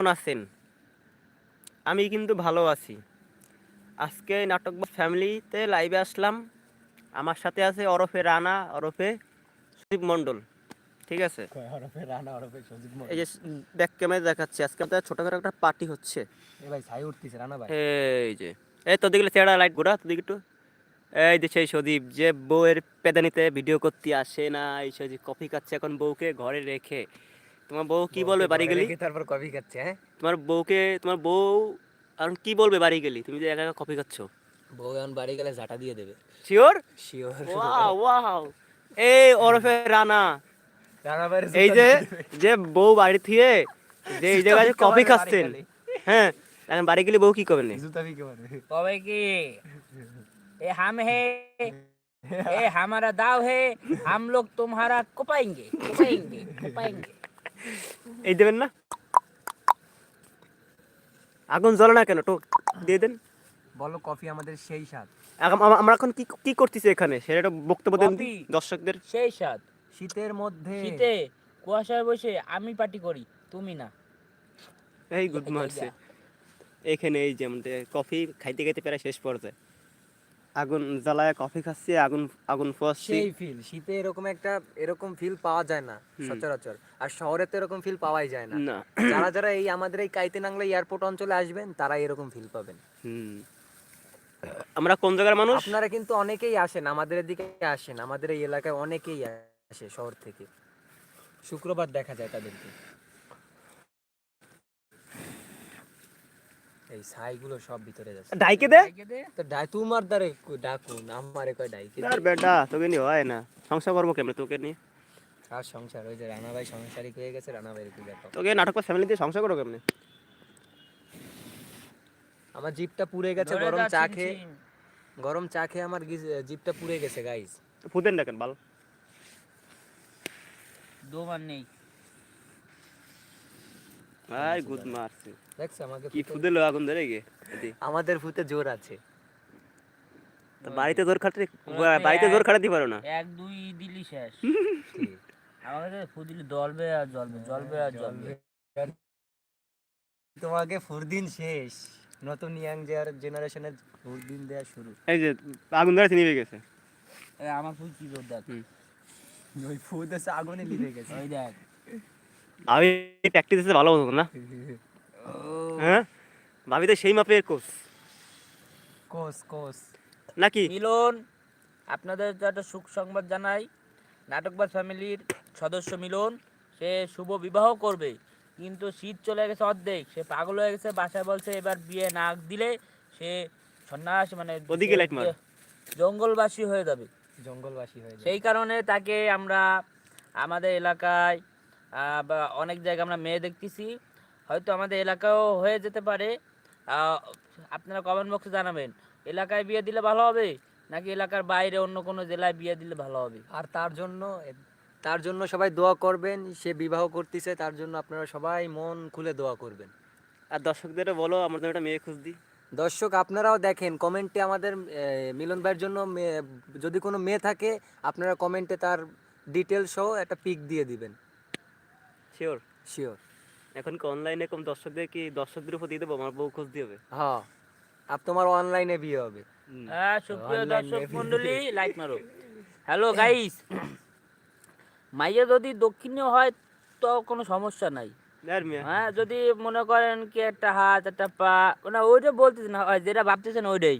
কেমন আছেন? আমি কিন্তু ভালো আছি। আজকে নাটক ফ্যামিলিতে লাইভে আসলাম। আমার সাথে আছে ওরফে রানা ওরফে সুদীপ মণ্ডল। ঠিক আছে? এই যে ব্যাক ক্যামেরা দেখাচ্ছে। আজকে আমাদের ছোটখাটো একটা পার্টি হচ্ছে। এই যে। এই তো দেখলে চেহারা লাইট ঘোরা তো একটু। এই যে সেই সদীপ যে বউয়ের পেদানিতে ভিডিও করতে আসে না এই সে যে কফি খাচ্ছে এখন বউকে ঘরে রেখে। তোমার বউ কি বলবে বাড়ি গেলি রেখে তারপর কফি খাচ্ছে হ্যাঁ তোমার বউকে তোমার বউ এখন কি বলবে বাড়ি গেলি তুমি যে একা একা কফি খাচ্ছ বউ এখন বাড়ি গেলে ঝাঁটা দিয়ে দেবে শিওর শিওর ওয়াও ওয়াও এই ওরফে রানা রানা ভাই এই যে যে বউ বাড়ি থেকে যে এই জায়গায় কফি খাচ্ছেন হ্যাঁ এখন বাড়ি গেলে বউ কি করবেন জুতা বিকে মারে कहे कि ये हम है ये हमारा दाव है हम लोग तुम्हारा कुपाएंगे कुपाएंगे कुपाएंगे এই দেবেন না? আগুন জ্বলে না কেন? টোক দিয়ে দেন। বলো কফি আমাদের সেই স্বাদ। আম- আম- আমরা এখন কি কি করতেছি এখানে? সেটা একটা বক্তব্য দেন কফি। দর্শকদের। সেই সাত শীতের মধ্যে শীতে কুয়াশায় বসে আমি পার্টি করি তুমি না। এই গুড মারছে এখানে এই যে আমাদের কফি খাইতে খাইতে প্রায় শেষ পর্যায়ে। আগুন জ্বালায় কফি খাচ্ছি আগুন আগুন পোয়াচ্ছি। সেই ফিল শীতে এরকম একটা এরকম ফিল পাওয়া যায় না সচরাচর। আর শহরে তো এরকম ফিল পাওয়াই যায় না। যারা যারা এই আমাদের এই কাইতে নাংলা এয়ারপোর্ট অঞ্চলে আসবেন তারা এরকম ফিল পাবেন। হুম। আমরা কোন জায়গার মানুষ? আপনারা কিন্তু অনেকেই আসেন আমাদের এদিকে আসেন আমাদের এই এলাকায় অনেকেই আসে শহর থেকে। শুক্রবার দেখা যায় তাদেরকে। এই ছাইগুলো সব ভিতরে যাচ্ছে। ডাইকে দে। তো ডাই তোমার দ্বারে ডাকুন আমারে কয় ডাইকে আর বেটা তোকে নিয়ে হয় না। সংসার করব কেমন তোকে নিয়ে? আর সংসার ওই যে রানা ভাই সংসারিক হয়ে গেছে রানা ভাই একটু দেখো তোকে নাটক ফ্যামিলি দিয়ে সংসার করো কেমনে? আমার জিপটা পুড়ে গেছে গরম চা খেয়ে গরম চা খেয়ে আমার জিপটা পুড়ে গেছে গাইস ফুদেন ডাকেন বাল। দোমান নেই। আর গুড মারছে। দেখছ আমাকে কি ফুদে লো আগুন ধরে গে আমাদের ফুতে জোর আছে। তো বাড়িতে জোর তো বাড়িতে জোর খাটাতে পারো না। এক দুই দিলি শেষ। তো ফুদিলি জ্বলবে আর জ্বলবে জ্বলবে আর জ্বলবে। তোমাকে ফুরদিন শেষ। নতুন ইয়াং জেনারেশনের ফুরদিন দেওয়া শুরু। এই যে আগুন ধরে নিভে গেছে। আমার ফুল কি জোর দেখ। ওই ফুদ এসে আগুনে লিভে গেছে। ওই দেখ। আমি প্র্যাকটিস এসে ভালো হতো না হ্যাঁ? ভাবি তো সেই মাপের কোচ কোস কোস নাকি? মিলন আপনাদের তো একটা সুখ সংবাদ জানাই। নাটকবাজ ফ্যামিলির সদস্য মিলন সে শুভ বিবাহ করবে কিন্তু শীত চলে গেছে অর্ধেক সে পাগল হয়ে গেছে বাসায় বলছে এবার বিয়ে না দিলে সে সন্ন্যাস মানে ওদিকে light মার। জঙ্গলবাসী হয়ে যাবে। জঙ্গলবাসী হয়ে সেই কারণে তাকে আমরা আমাদের এলাকায় বা অনেক জায়গায় আমরা মেয়ে দেখতেছি। হয়তো আমাদের এলাকাও হয়ে যেতে পারে। আপনারা কমেন্ট বক্সে জানাবেন এলাকায় বিয়ে দিলে ভালো হবে? নাকি এলাকার বাইরে অন্য কোনো জেলায় বিয়ে দিলে ভালো হবে? আর তার জন্য তার জন্য সবাই দোয়া করবেন সে বিবাহ করতেছে তার জন্য আপনারা সবাই মন খুলে দোয়া করবেন। আর দর্শকদেরও বলো আমার জন্য একটা মেয়ে খুঁজ দি দর্শক আপনারাও দেখেন কমেন্টে আমাদের মিলন ভাইয়ের জন্য মেয়ে- যদি কোনো মেয়ে থাকে আপনারা কমেন্টে তার ডিটেলস সহ একটা পিক দিয়ে দিবেন। শিওর? শিওর। এখন কি অনলাইনে কম দর্শকদের কি দর্শকদের উপর দিয়ে দেবো? আমার বউ খোঁজ দিয়ে হবে হ্যাঁ। আপ তোমার অনলাইনে বিয়ে হবে। হ্যাঁ সুপ্রিয় দর্শক মন্ডলী লাইক মারো। হ্যালো গাইস মাইয়া যদি দক্ষিণীয় হয় তো কোনো সমস্যা নাই। হ্যাঁ যদি মনে করেন কি একটা হাত একটা পা মানে ওইটা বলতেছেন যেটা ভাবতেছেন ওইটাই।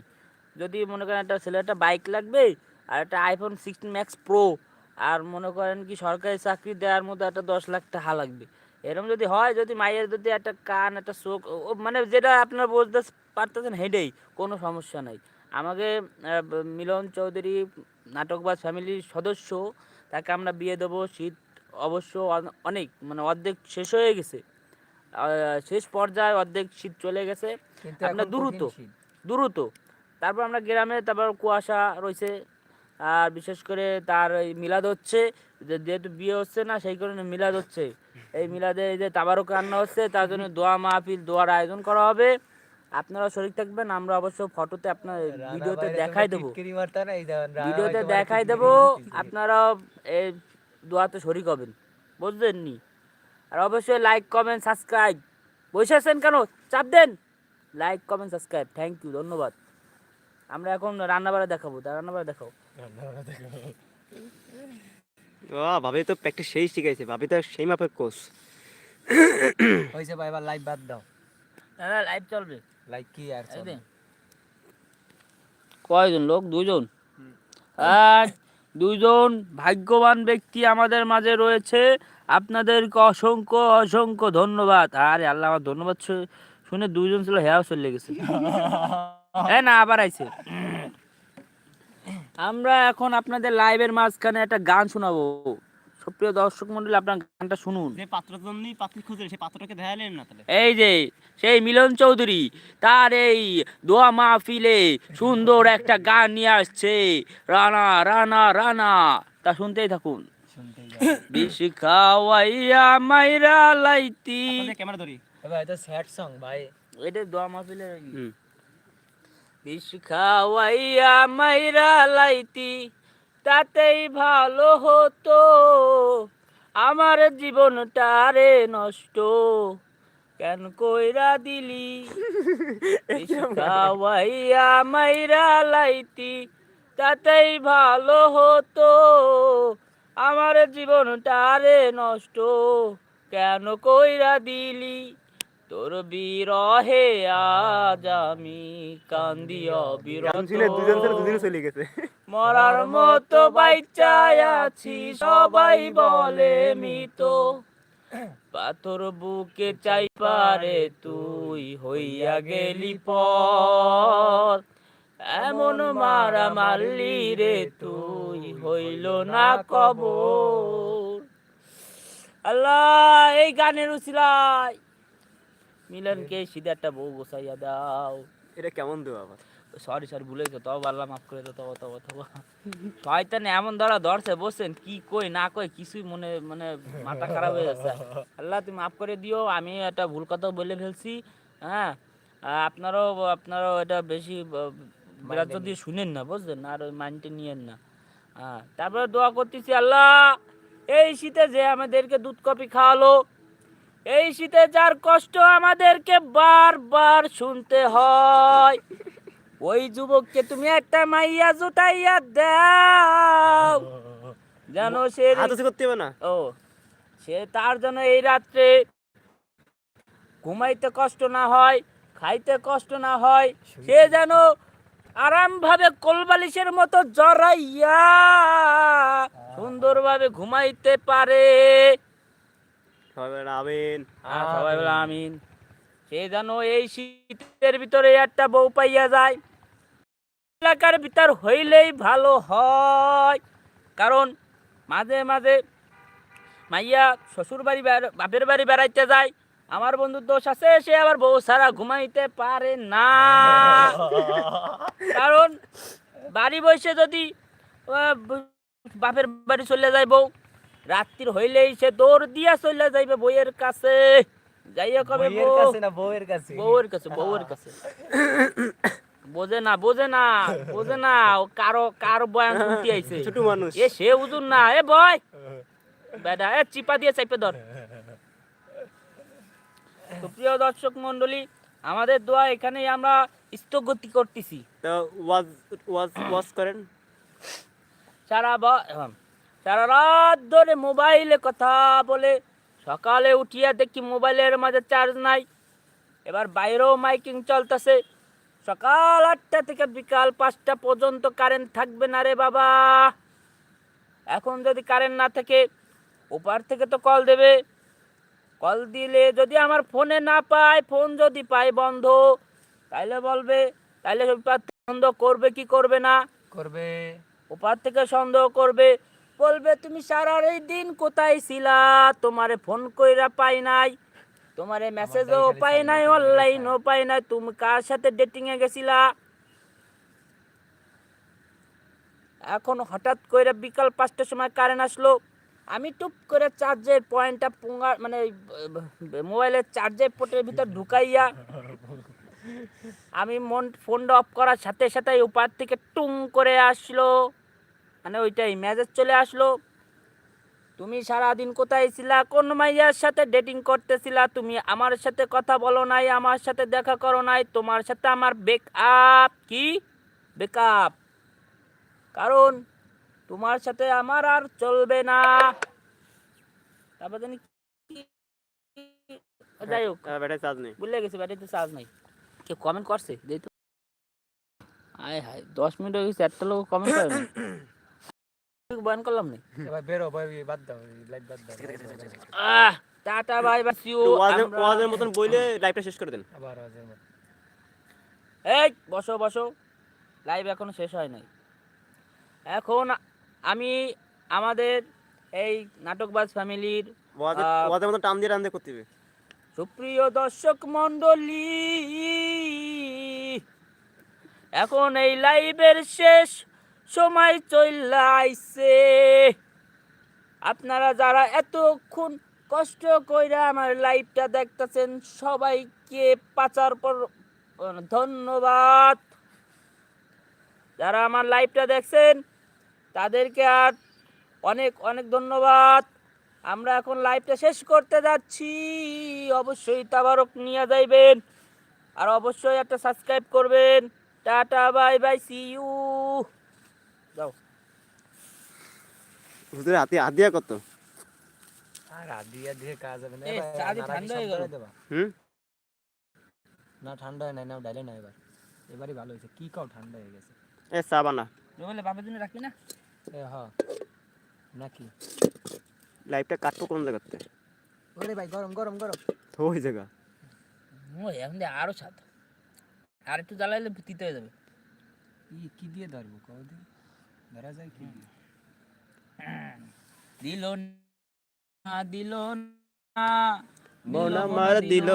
যদি মনে করেন একটা ছেলে একটা বাইক লাগবে আর একটা আইফোন সিক্সটিন ম্যাক্স প্রো আর মনে করেন কি সরকারি চাকরি দেওয়ার মতো একটা দশ লাখ টাকা লাগবে। এরকম যদি হয় যদি মায়ের যদি একটা কান একটা চোখ মানে যেটা আপনারা বলতে পারতেছেন হেডেই কোনো সমস্যা নাই। আমাকে মিলন চৌধুরী নাটকবাজ ফ্যামিলির সদস্য তাকে আমরা বিয়ে দেবো শীত অবশ্য অনেক মানে অর্ধেক শেষ হয়ে গেছে। শেষ পর্যায়ে অর্ধেক শীত চলে গেছে। আপনার দ্রুত দ্রুত। তারপর আমরা গ্রামে তারপর কুয়াশা রয়েছে। আর বিশেষ করে তার মিলাদ হচ্ছে যেহেতু বিয়ে হচ্ছে না সেই কারণে মিলাদ হচ্ছে। এই মিলাদে এই যে তাবারক রান্না হচ্ছে তার জন্য দোয়া মাহফিল দোয়ার আয়োজন করা হবে। আপনারা শরীর থাকবেন আমরা অবশ্য ফটোতে আপনার ভিডিওতে দেখাই দেবো। ভিডিওতে দেখাই দেবো আপনারা এই দোয়াতে শরিক হবেন। বুঝলেন নি আর অবশ্যই লাইক কমেন্ট সাবস্ক্রাইব বসে আছেন কেন? চাপ দেন। Like comment subscribe thank you ধন্যবাদ। আমরা এখন রান্নাবাড়া দেখাবো তা রান্নাবাড়া দেখাও। ও ভাবি তো প্র্যাকটিস সেই শিখাইছে। ভাবি তো সেই মাপের কোচ হয়েছে ভাই এবার লাইভ বাদ দাও। দাদা লাইভ চলবে? লাইক কি আর চলবে? কয়জন লোক? দুজন আর দুজন ভাগ্যবান ব্যক্তি আমাদের মাঝে রয়েছে। আপনাদেরকে অসংখ্য অসংখ্য ধন্যবাদ। আরে আল্লাহ আমার ধন্যবাদ শুনে দুজন ছিল হেয়াও চলে গেছে। হ্যাঁ না আবার আইছে। আমরা এখন আপনাদের লাইভের মাঝখানে একটা গান শোনাবো। সুপ্রিয় দর্শক মন্ডলী আপনার গানটা শুনুন। যে পাত্র জন্যই পাত্রী খুঁজে সেই পাত্রটাকে দেখালেন না তাহলে। এই যে সেই মিলন চৌধুরী তার এই দোয়া মাহফিলে সুন্দর একটা গান নিয়ে আসছে। রানা রানা রানা। তা শুনতেই থাকুন। শুনতেই বিষ খাওয়াইয়া মাইরা লাইতি। ক্যামেরা ধরি। ভাই এটা স্যাড সং ভাই। এটা দোয়া মাহফিলে হুম। বিষ খাওয়াইয়া মাইরা লাইতি তাতেই ভালো হতো। আমার জীবনটারে নষ্ট কেন কইরা দিলি? খাওয়াইয়া মাইরা লাইতি তাতেই ভালো হতো। আমার জীবনটারে নষ্ট কেন কইরা দিলি? তোর বিরহে আজ আমি কান্দি অবিরত। মরার মতো বাইচায় আছি সবাই বলে মিত। পাথর বুকে চাই পারে তুই হইয়া গেলি পর এমন মারা মারলি রে তুই হইল না কবর। আল্লাহ এই গানের উচিলায় মিলনকে সিধা একটা বউ গোসাইয়া দাও। এটা কেমন দেবো আবার? সরি সরি ভুলে গেছো তবে আল্লাহ মাফ করে দাও তবে তবে তবে। শয়তানে এমন ধরা ধরছে বসছেন কি কই না কই কিছুই মনে মানে মাথা খারাপ হয়ে যাচ্ছে। আল্লাহ তুমি মাফ করে দিও আমি একটা ভুল কথা বলে ফেলছি হ্যাঁ? আপনারও আপনারাও এটা বেশি বিরাট দিয়ে শুনেন না বুঝলেন আর ওই মাইন্ডে নিয়েন না। হ্যাঁ তারপরে দোয়া করতেছি আল্লাহ এই শীতে যে আমাদেরকে দুধ কপি খাওয়ালো এই শীতে যার কষ্ট আমাদেরকে বারবার শুনতে হয়। ওই যুবককে তুমি একটা মাইয়া জুটাইয়া দাও। যেন সে করতে হবে না? ও সে তার জন্য এই রাত্রে ঘুমাইতে কষ্ট না হয় খাইতে কষ্ট না হয় সে যেন আরামভাবে কোলবালিশের মতো জড়াইয়া সুন্দরভাবে ঘুমাইতে পারে। সবাই বলেন আমিন। আর সবাই বলে আমিন। সে যেন এই শীতের ভিতরে একটা বউ পাইয়া যায়। এলাকার ভিতর হইলেই ভালো হয়। কারণ মাঝে মাঝে মাইয়া শ্বশুর বাড়ি বাপের বাড়ি বেড়াইতে যায়। আমার বন্ধুর দোষ আছে সে আবার বউ সারা ঘুমাইতে পারে না। কারণ বাড়ি বসে যদি বাপের বাড়ি চলে যায় বউ রাত্রির হইলেই সে দৌড় দিয়া চলে যাইবে বইয়ের কাছে। যাইয়া কবে বইয়ের বউ? কাছে না বউয়ের কাছে? বউয়ের কাছে বউয়ের কাছে। বোঝে না বোঝে না বোঝে না ও কারও কারও বয়ান শুনতে আইছে। ছোট মানুষ। এ সে না এ বয়। বেটা এ চিপা দিয়ে চাইপে ধর। তো প্রিয় দর্শক মন্ডলী আমাদের দোয়া এখানেই আমরা স্থগতি করতেছি। তো ওয়াজ ওয়াজ ওয়াজ করেন। সারা ব- এম, সারা রাত ধরে মোবাইলে কথা বলে সকালে উঠিয়া দেখি মোবাইলের মাঝে চার্জ নাই। এবার বাইরেও মাইকিং চলতেছে। সকাল আটটা থেকে বিকাল পাঁচটা পর্যন্ত কারেন্ট থাকবে না রে বাবা। এখন যদি কারেন্ট না থাকে ওপার থেকে তো কল দেবে। কল দিলে যদি আমার ফোনে না পায় ফোন যদি পায় বন্ধ তাইলে বলবে তাইলে বন্ধ করবে কি করবে না? করবে। ওপার থেকে সন্দেহ করবে। বলবে তুমি সারা এই দিন কোথায় ছিলা? তোমারে ফোন কইরা পাই নাই। তোমারে মেসেজও পাই নাই অনলাইনও পাই নাই। তুমি কার সাথে ডেটিং এ গেছিলা? এখন হঠাৎ করে বিকাল পাঁচটার সময় কারেন্ট আসলো। আমি টুপ করে চার্জের পয়েন্টটা পুঙ্গা মানে মোবাইলের চার্জের পোর্টের ভিতর ঢুকাইয়া আমি মন ফোনটা অফ করার সাথে সাথে উপার থেকে টুং করে আসলো। মানে ওইটাই মেসেজ চলে আসলো তুমি সারাদিন কোথায় ছিলা? কোন মাইয়ার সাথে ডেটিং করতেছিলা? তুমি আমার সাথে কথা বলো নাই আমার সাথে দেখা করো নাই তোমার সাথে আমার বেক আপ কি? বেক আপ কারণ তোমার সাথে আমার আর চলবে না। তারপর জানি যাই হোক। ব্যাটারি চার্জ নেই। ভুলে গেছি ব্যাটারিতে চার্জ নাই। কেউ কমেন্ট করছে? দেই তো আয় হায় দশ মিনিট হয়ে গেছে একটা লোক কমেন্ট করে বয়ান করলাম না? এবার বেরো ভাই বাদ দাও লাইট বাদ দাও। আহ tata bye bye see you ওয়াজের ওয়াজের মতন বইলে লাইভটা শেষ করে দেন। আবার আওয়াজের মতো এই বসো বসো। লাইভ এখনও শেষ হয় নাই। এখন আমি আমাদের এই নাটকবাজ ফ্যামিলির ওয়াজের ওয়াজের মতন টান দিয়ে টান দিয়ে করতে হবে। সুপ্রিয় দর্শক মন্ডলী এখন এই লাইভের শেষ সময় চলে আইছে আপনারা যারা এতক্ষণ কষ্ট কইরা আমার লাইভটা দেখতেছেন, সবাইকে পাচার পর ধন্যবাদ। যারা আমার লাইভটা দেখছেন, তাদেরকে আর অনেক অনেক ধন্যবাদ। আমরা এখন লাইভটা শেষ করতে যাচ্ছি। অবশ্যই তাবারক নিয়ে যাইবেন। আর অবশ্যই একটা সাবস্ক্রাইব করবেন। Tata, bye bye see you যাও। হুজুর হাতে হাত দিয়া কত আর রাত দিয়ে কাজ হবে না দিয়ে নাড়া কি ঠান্ডা হয়ে গেল। দেবা? হুম? না ঠান্ডা হয় নাই না ডাইলে না এবার এবারই ভালো হয়েছে কি কাও ঠান্ডা হয়ে গেছে? এ চা বানা। বলে বাবার জন্য রাখবি না। এ হ। নাকি লাইভটা কাটবো কোন জায়গাতে ওরে ভাই গরম গরম গরম ওই জায়গা ও এখন আরও স্বাদ আর একটু জ্বালাইলে তিতে হয়ে যাবে। ই কি দিয়ে ধরবো কদিন ধরা যায় কি? দিল না দিল না মন আমার দিল